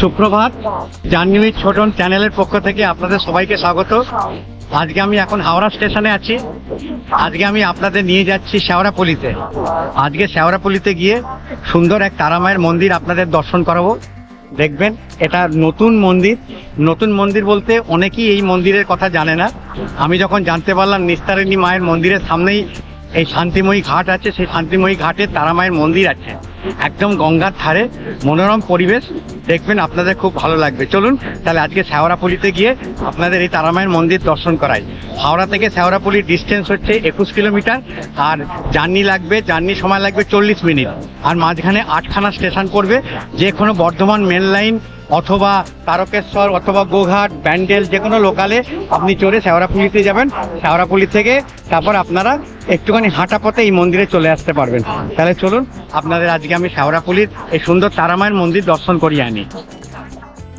সুপ্রভাত। জাহ্নবী ছোটন চ্যানেলের পক্ষ থেকে আপনাদের সবাইকে স্বাগত। আজকে আমি এখন হাওড়া স্টেশনে আছি। আজকে আমি আপনাদের নিয়ে যাচ্ছি শেওড়াপল্লিতে আজকে শেওড়াপল্লিতে গিয়ে সুন্দর এক তারামায়ের মন্দির আপনাদের দর্শন করাবো। দেখবেন, এটা নতুন মন্দির। নতুন মন্দির বলতে অনেকেই এই মন্দিরের কথা জানে না। আমি যখন জানতে পারলাম নিস্তারিণী মায়ের মন্দিরের সামনেই এই শান্তিময়ী ঘাট আছে, সেই শান্তিময়ী ঘাটে তারা মায়ের মন্দির আছে। একদম গঙ্গার ধারে, মনোরম পরিবেশ, দেখবেন আপনাদের খুব ভালো লাগবে। চলুন, তাহলে আজকে শেওড়াপল্লিতে গিয়ে আপনাদের এই তারামায়ের মন্দির দর্শন করাই। হাওড়া থেকে শেওড়াপল্লির ডিস্টেন্স হচ্ছে একুশ কিলোমিটার, আর জার্নি লাগবে, জার্নি সময় লাগবে চল্লিশ মিনিট। আর মাঝখানে আটখানা স্টেশন পড়বে যে কোনো বর্ধমান মেন লাইন অথবা তারকেশ্বর অথবা গোঘাট, ব্যান্ডেল যে কোনো লোকালে আপনি চড়ে শেওড়াপুলিতে যাবেন। শেওড়াপুলি থেকে তারপর আপনারা একটুখানি হাঁটা পথে এই মন্দিরে চলে আসতে পারবেন। তাহলে চলুন, আপনাদের আজকে আমি শেওড়াপুলির এই সুন্দর তারামায়ের মন্দির দর্শন করিয়ে আনি।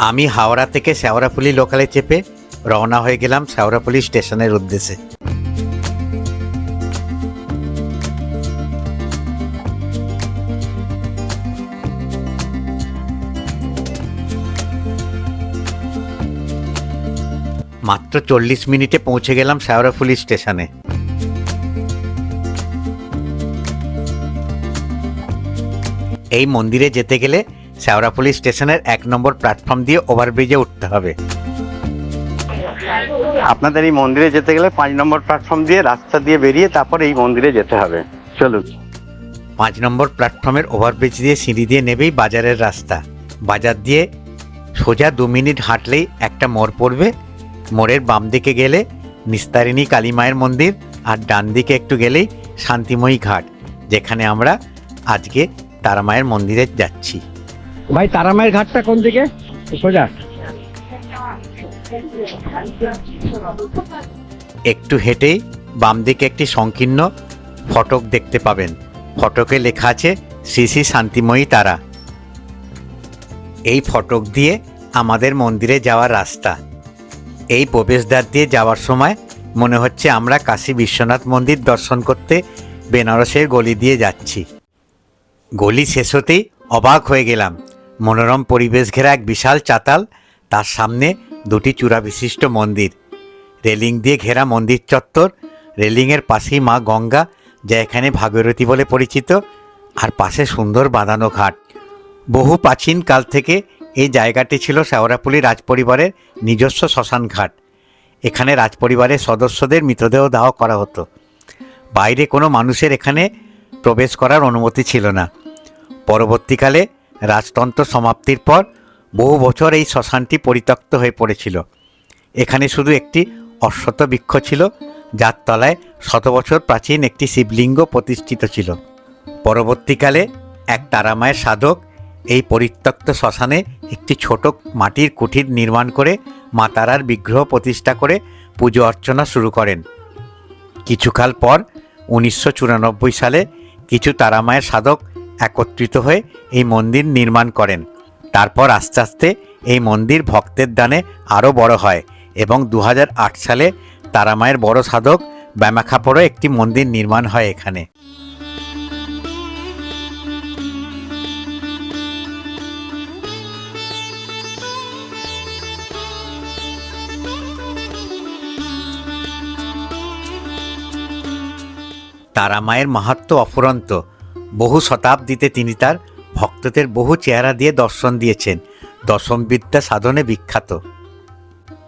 আমি হাওড়া থেকে শেওড়াপুলি লোকালে চেপে রওনা হয়ে গেলাম শেওড়াপুলি স্টেশনের উদ্দেশ্যে। মাত্র চল্লিশ মিনিটে পৌঁছে গেলাম শেওড়াফুলি স্টেশনে। এই মন্দিরে যেতে গেলে শেওড়াফুলি স্টেশনের এক নম্বর প্ল্যাটফর্ম দিয়ে ওভারব্রিজে উঠতে হবে। আপনাদের এই মন্দিরে যেতে গেলে পাঁচ নম্বর প্ল্যাটফর্ম দিয়ে রাস্তা দিয়ে বেরিয়ে তারপর এই মন্দিরে যেতে হবে। চলুন। পাঁচ নম্বর প্ল্যাটফর্মের ওভারব্রিজ দিয়ে সিঁড়ি দিয়ে নেবেই বাজারের রাস্তা। বাজার দিয়ে সোজা দু মিনিট হাঁটলেই একটা মোড় পড়বে মোড়ের বাম দিকে গেলে নিস্তারিণী কালী মায়ের মন্দির আর ডান দিকে একটু গেলেই শান্তিময়ী ঘাট যেখানে আমরা আজকে তারা মায়ের মন্দিরে যাচ্ছি। ভাই তারামায়ের ঘাটটা কোন দিকে? সোজা। একটু হেঁটেই বাম দিকে একটি সংকীর্ণ ফটক দেখতে পাবেন। ফটকে লেখা আছে শ্রী শ্রী শান্তিময়ী তারা। এই ফটক দিয়ে আমাদের মন্দিরে যাওয়ার রাস্তা। এই প্রবেশদ্বার দিয়ে যাওয়ার সময় মনে হচ্ছে আমরা কাশী বিশ্বনাথ মন্দির দর্শন করতে বেনারসের গলি দিয়ে যাচ্ছি। গলি শেষ হতেই অবাক হয়ে গেলাম। মনোরম পরিবেশ ঘেরা এক বিশাল চাতাল, তার সামনে দুটি চূড়া বিশিষ্ট মন্দির। রেলিং দিয়ে ঘেরা মন্দির চত্বর, রেলিংয়ের পাশেই মা গঙ্গা, যা এখানে ভাগীরথী বলে পরিচিত, আর পাশে সুন্দর বাঁধানো ঘাট। বহু প্রাচীন কাল থেকে এই জায়গাটি ছিল শেওড়াপুলি রাজপরিবারের নিজস্ব শ্মশান ঘাট এখানে রাজপরিবারের সদস্যদের মৃতদেহ দাহ করা হতো। বাইরে কোনো মানুষের এখানে প্রবেশ করার অনুমতি ছিল না। পরবর্তীকালে রাজতন্ত্র সমাপ্তির পর বহু বছর এই শ্মশানটি পরিত্যক্ত হয়ে পড়েছিল। এখানে শুধু একটি অশ্বত বৃক্ষ ছিল, যার তলায় শত বছর প্রাচীন একটি শিবলিঙ্গ প্রতিষ্ঠিত ছিল। পরবর্তীকালে এক তারামায়ের সাধক এই পরিত্যক্ত শ্মশানে একটি ছোট মাটির কুঠির নির্মাণ করে মা তারার বিগ্রহ প্রতিষ্ঠা করে পুজো অর্চনা শুরু করেন। কিছুকাল পর উনিশশো চুরানব্বই সালে কিছু তারামায়ের সাধক একত্রিত হয়ে এই মন্দির নির্মাণ করেন। তারপর আস্তে আস্তে এই মন্দির ভক্তের দানে আরও বড় হয় এবং দু হাজার আট সালে তারামায়ের বড় সাধক ব্যামাখাপরও একটি মন্দির নির্মাণ হয় এখানে। তারা মায়ের মাহাত্ম অফুরন্ত। বহু শতাব্দীতে তিনি তার ভক্তদের বহু চেহারা দিয়ে দর্শন দিয়েছেন। দশম বিদ্যা সাধনে বিখ্যাত।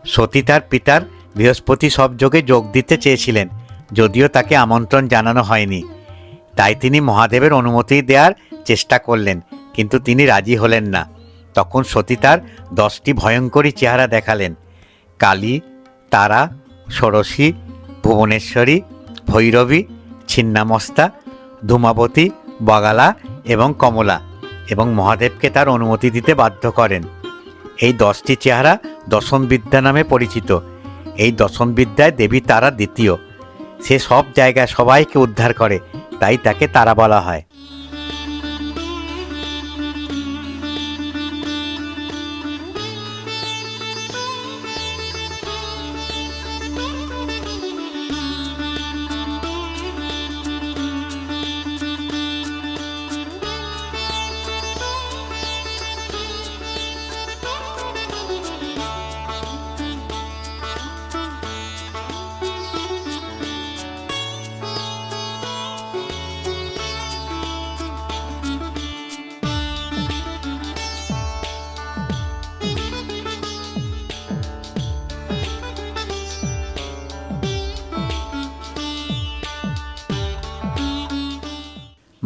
সতী তার পিতার বৃহস্পতি সব যোগে যোগ দিতে চেয়েছিলেন, যদিও তাকে আমন্ত্রণ জানানো হয়নি। তাই তিনি মহাদেবের অনুমতি দেওয়ার চেষ্টা করলেন, কিন্তু তিনি রাজি হলেন না। তখন সতী তার দশটি ভয়ঙ্করী চেহারা দেখালেন। কালী, তারা, ষোড়শী, ভুবনেশ্বরী, ভৈরবী ছিন্নামস্তা, ধূমাবতী, বগালা এবং কমলা এবং মহাদেবকে তার অনুমতি দিতে বাধ্য করেন। এই দশটি চেহারা দশম বিদ্যা নামে পরিচিত। এই দশম বিদ্যায় দেবী তারা দ্বিতীয়। সে সব জায়গায় সবাইকে উদ্ধার করে, তাই তাকে তারা বলা হয়।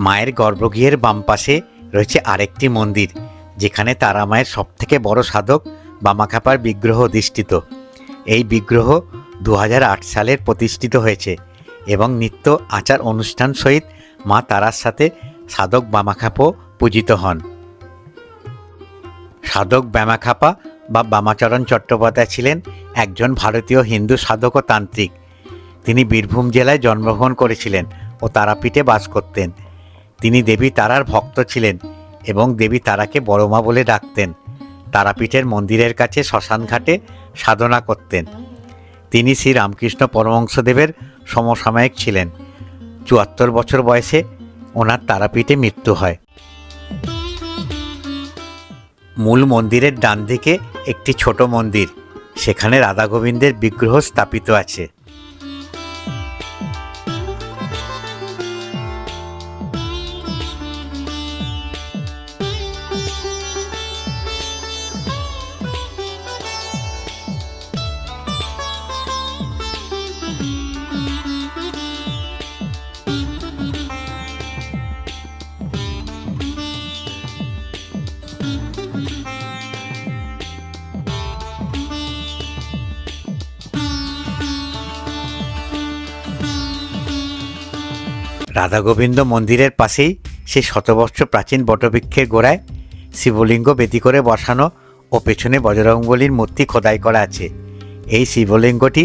মায়ের গর্ভগৃহের বাম পাশে রয়েছে আরেকটি মন্দির, যেখানে তারা মায়ের সবথেকে বড় সাধক বামাখাপার বিগ্রহ অধিষ্ঠিত। এই বিগ্রহ দু হাজার আট সালের প্রতিষ্ঠিত হয়েছে এবং নিত্য আচার অনুষ্ঠান সহিত মা তারার সাথে সাধক বামাখাপও পূজিত হন। সাধক ব্যামাখাপা বা বামাচরণ চট্টোপাধ্যায় ছিলেন একজন ভারতীয় হিন্দু সাধক ও তান্ত্রিক তিনি বীরভূম জেলায় জন্মগ্রহণ করেছিলেন ও তারাপীঠে বাস করতেন। তিনি দেবী তারার ভক্ত ছিলেন এবং দেবী তারাকে বড়মা বলে ডাকতেন। তারাপীঠের মন্দিরের কাছে শ্মশানঘাটে সাধনা করতেন। তিনি শ্রী রামকৃষ্ণ পরমহংসদেবের সমসাময়িক ছিলেন। চুয়াত্তর বছর বয়সে ওনার তারাপীঠে মৃত্যু হয়। মূল মন্দিরের ডান দিকে একটি ছোট মন্দির। সেখানে রাধা গোবিন্দের বিগ্রহ স্থাপিত আছে। রাধা গোবিন্দ মন্দিরের পাশেই সেই শতবর্ষ প্রাচীন বটবৃক্ষের গোড়ায় শিবলিঙ্গ বেদি করে বসানো ও পেছনে বজরঙ্গলির মূর্তি খোদাই করা আছে। এই শিবলিঙ্গটি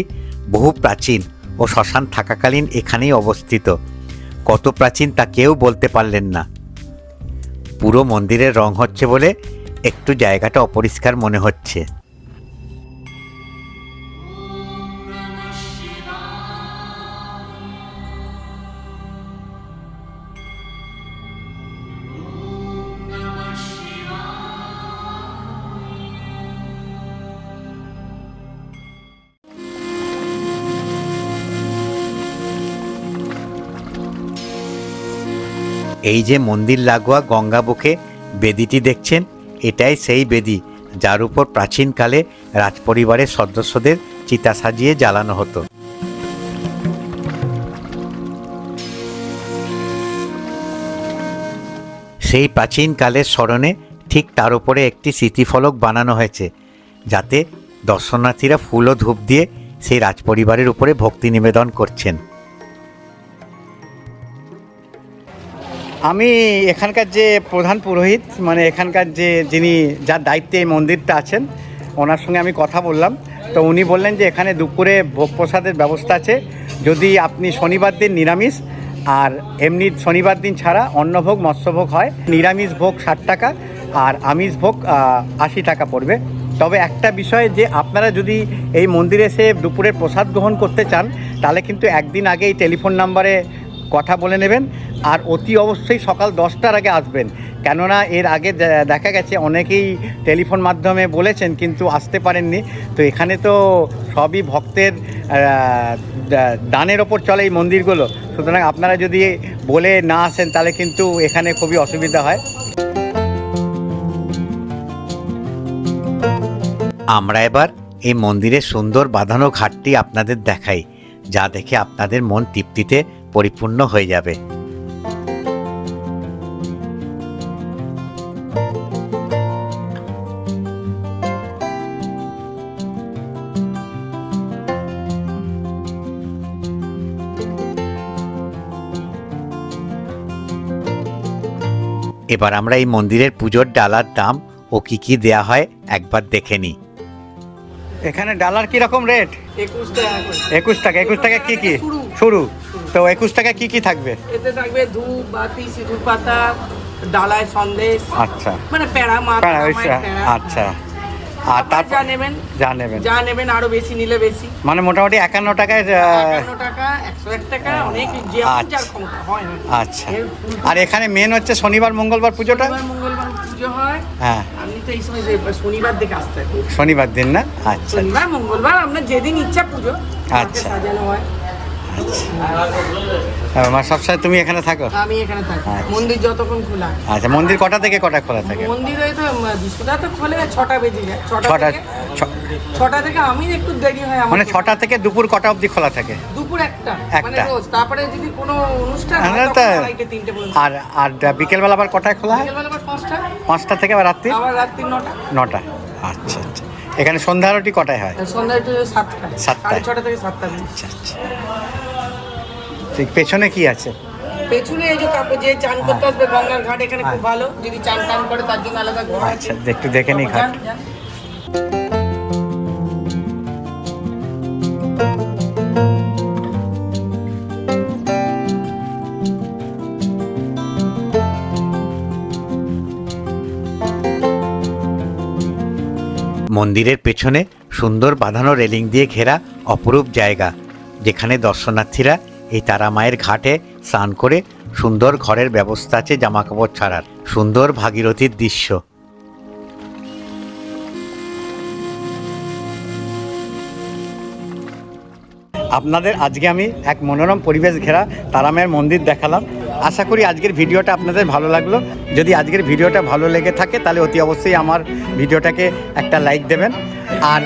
বহু প্রাচীন ও শ্মশান থাকাকালীন এখানেই অবস্থিত। কত প্রাচীন তা কেউ বলতে পারলেন না। পুরো মন্দিরের রং হচ্ছে বলে একটু জায়গাটা অপরিষ্কার মনে হচ্ছে। এই যে মন্দির লাগোয়া গঙ্গা বুকে বেদিটি দেখছেন, এটাই সেই বেদি, যার উপর প্রাচীনকালে রাজপরিবারের সদস্যদের চিতা সাজিয়ে জ্বালানো হতো। সেই প্রাচীনকালের স্মরণে ঠিক তার উপরে একটি স্মৃতিফলক বানানো হয়েছে, যাতে দর্শনার্থীরা ফুল ও ধূপ দিয়ে সেই রাজপরিবারের উপরে ভক্তি নিবেদন করছেন। আমি এখানকার যে প্রধান পুরোহিত মানে এখানকার যে যিনি, যার দায়িত্বে এই মন্দিরটা আছেন, ওনার সঙ্গে আমি কথা বললাম। তো উনি বললেন যে এখানে দুপুরে ভোগ প্রসাদের ব্যবস্থা আছে। যদি আপনি শনিবার দিন নিরামিষ, আর এমনি শনিবার দিন ছাড়া অন্নভোগ, মৎস্যভোগ হয়, নিরামিষ ভোগ ষাট টাকা, আর আমিষ ভোগ আশি টাকা পড়বে। তবে একটা বিষয় যে আপনারা যদি এই মন্দিরে এসে দুপুরের প্রসাদ গ্রহণ করতে চান, তাহলে কিন্তু একদিন আগে এই টেলিফোন নাম্বারে কথা বলে নেবেন। আর অতি অবশ্যই সকাল দশটার আগে আসবেন। কেননা এর আগে দেখা গেছে অনেকেই টেলিফোন মাধ্যমে বলেছেন কিন্তু আসতে পারেননি। তো এখানে তো সবই ভক্তের দানের ওপর চলে এই মন্দিরগুলো। সুতরাং আপনারা যদি বলে না আসেন তাহলে কিন্তু এখানে খুবই অসুবিধা হয়। আমরা এবার এই মন্দিরের সুন্দর বাঁধানো ঘাটটি আপনাদের দেখাই। যা দেখে আপনাদের মন তৃপ্তিতে পরিপূর্ণ হয়ে যাবে। এবার আমরা এই মন্দিরের পুজোর ডালার দাম ও কি কি দেয়া হয় একবার দেখে নিই। এখানে ডালার কীরকম রেট? একুশ টাকা একুশ টাকা একুশ টাকা কি কি? শুরু। তো একুশ টাকা কি কি থাকবে? এতে থাকবে ধূপ বাতি সিঁদুর পাতা ডালায় সন্দেশ আচ্ছা। মানে প্যাড়া, ওই আচ্ছা। আর আপনার তারপর যা নেবেন যা নেবেন। যা নেবেন আরও বেশি নিলে বেশি। মানে মোটামুটি একান্ন টাকায় টাকা একশো এক টাকা অনেক যে আচ্ছা। হয় আচ্ছা। আর এখানে মেন হচ্ছে শনিবার মঙ্গলবার পুজোটা? শনিবার মঙ্গলবার পুজো হয়। হ্যাঁ। আপনি তো এই সময় শনিবার দেখে আসতে শনিবার দিন না? আচ্ছা। শনিবার মঙ্গলবার আপনার যেদিন ইচ্ছা পুজো আচ্ছা। সাজানো হয়। হ্যাঁ, মা সবসময় তুমি এখানে থাকো? আমি এখানে থাকি। আচ্ছা। মন্দির যতক্ষণ খোলা। আচ্ছা মন্দির কটা থেকে কটা খোলা থাকে? মন্দির ওই তো বিশ্বদা তো খোলে ছটা বেজে যায়। ছটা ছটা থেকে আমি একটু দেরি হয় আমার মানে ছটা থেকে দুপুর কটা অবধি খোলা থাকে? দুপুর একটা মানে একটা। রোজ। তারপরে যদি কোনো অনুষ্ঠান হয় হ্যাঁ, আর আর বিকেলবেলা আবার কটায় খোলা হয়? বিকেলবেলা আবার পাঁচটা? পাঁচটা থেকে আবার রাত্রি? আবার রাত্রি নটা। নটা। আচ্ছা আচ্ছা। এখানে সন্ধ্যা আরতি কটায় হয়? সন্ধ্যা একটু সাতটা সাতটায়। ছটা থেকে সাতটা আচ্ছা আচ্ছা। ঠিক পেছনে কি আছে? পেছনে এই যে কাপড় যে চান করতে আসবে গঙ্গার ঘাট এখানে খুব ভালো। যদি চান টান করে তার জন্য আলাদা ঘর আছে। আচ্ছা একটু দেখে নিই ঘাট মন্দিরের পেছনে সুন্দর বাঁধানো রেলিং দিয়ে ঘেরা অপরূপ জায়গা, যেখানে দর্শনার্থীরা এই তারা মায়ের ঘাটে স্নান করে সুন্দর ঘরের ব্যবস্থা আছে জামাকাপড় ছাড়ার। সুন্দর ভাগীরথীর দৃশ্য। আপনাদের আজকে আমি এক মনোরম পরিবেশ ঘেরা তারামায়ের মন্দির দেখালাম। আশা করি আজকের ভিডিওটা আপনাদের ভালো লাগল। যদি আজকের ভিডিওটা ভালো লেগে থাকে, তাহলে অতি অবশ্যই আমার ভিডিওটাকে একটা লাইক দেবেন। আর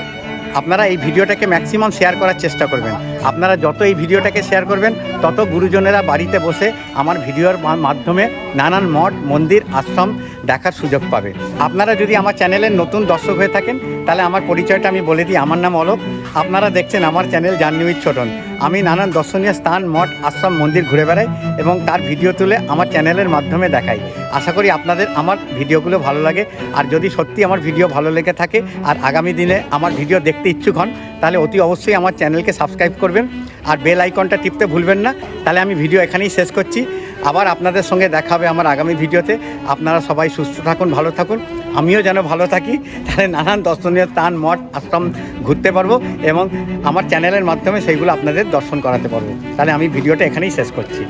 আপনারা এই ভিডিওটাকে ম্যাক্সিমাম শেয়ার করার চেষ্টা করবেন। আপনারা যত এই ভিডিওটাকে শেয়ার করবেন, তত গুরুজনেরা বাড়িতে বসে আমার ভিডিওর মাধ্যমে নানান মঠ, মন্দির, আশ্রম দেখার সুযোগ পাবে। আপনারা যদি আমার চ্যানেলের নতুন দর্শক হয়ে থাকেন, তাহলে আমার পরিচয়টা আমি বলে দিই। আমার নাম অলোক। আপনারা দেখছেন আমার চ্যানেল জাহ্নবীর ছোটন। আমি নানান দর্শনীয় স্থান, মঠ, আশ্রম, মন্দির ঘুরে বেড়াই এবং তার ভিডিও তুলে আমার চ্যানেলের মাধ্যমে দেখাই। আশা করি আপনাদের আমার ভিডিওগুলো ভালো লাগে। আর যদি সত্যি আমার ভিডিও ভালো লেগে থাকে আর আগামী দিনে আমার ভিডিও দেখতে ইচ্ছুক হন, তাহলে অতি অবশ্যই আমার চ্যানেলকে সাবস্ক্রাইব করবেন। আর বেল আইকনটা টিপতে ভুলবেন না। তাহলে আমি ভিডিও এখানেই শেষ করছি। আবার আপনাদের সঙ্গে দেখা হবে আমার আগামী ভিডিওতে। আপনারা সবাই সুস্থ থাকুন, ভালো থাকুন। আমিও যেন ভালো থাকি, তাহলে নানান দর্শনীয় স্থান, মঠ, আশ্রম ঘুরতে পারব এবং আমার চ্যানেলের মাধ্যমে সেইগুলো আপনাদের দর্শন করাতে পারব। তাহলে আমি ভিডিওটা এখানেই শেষ করছি।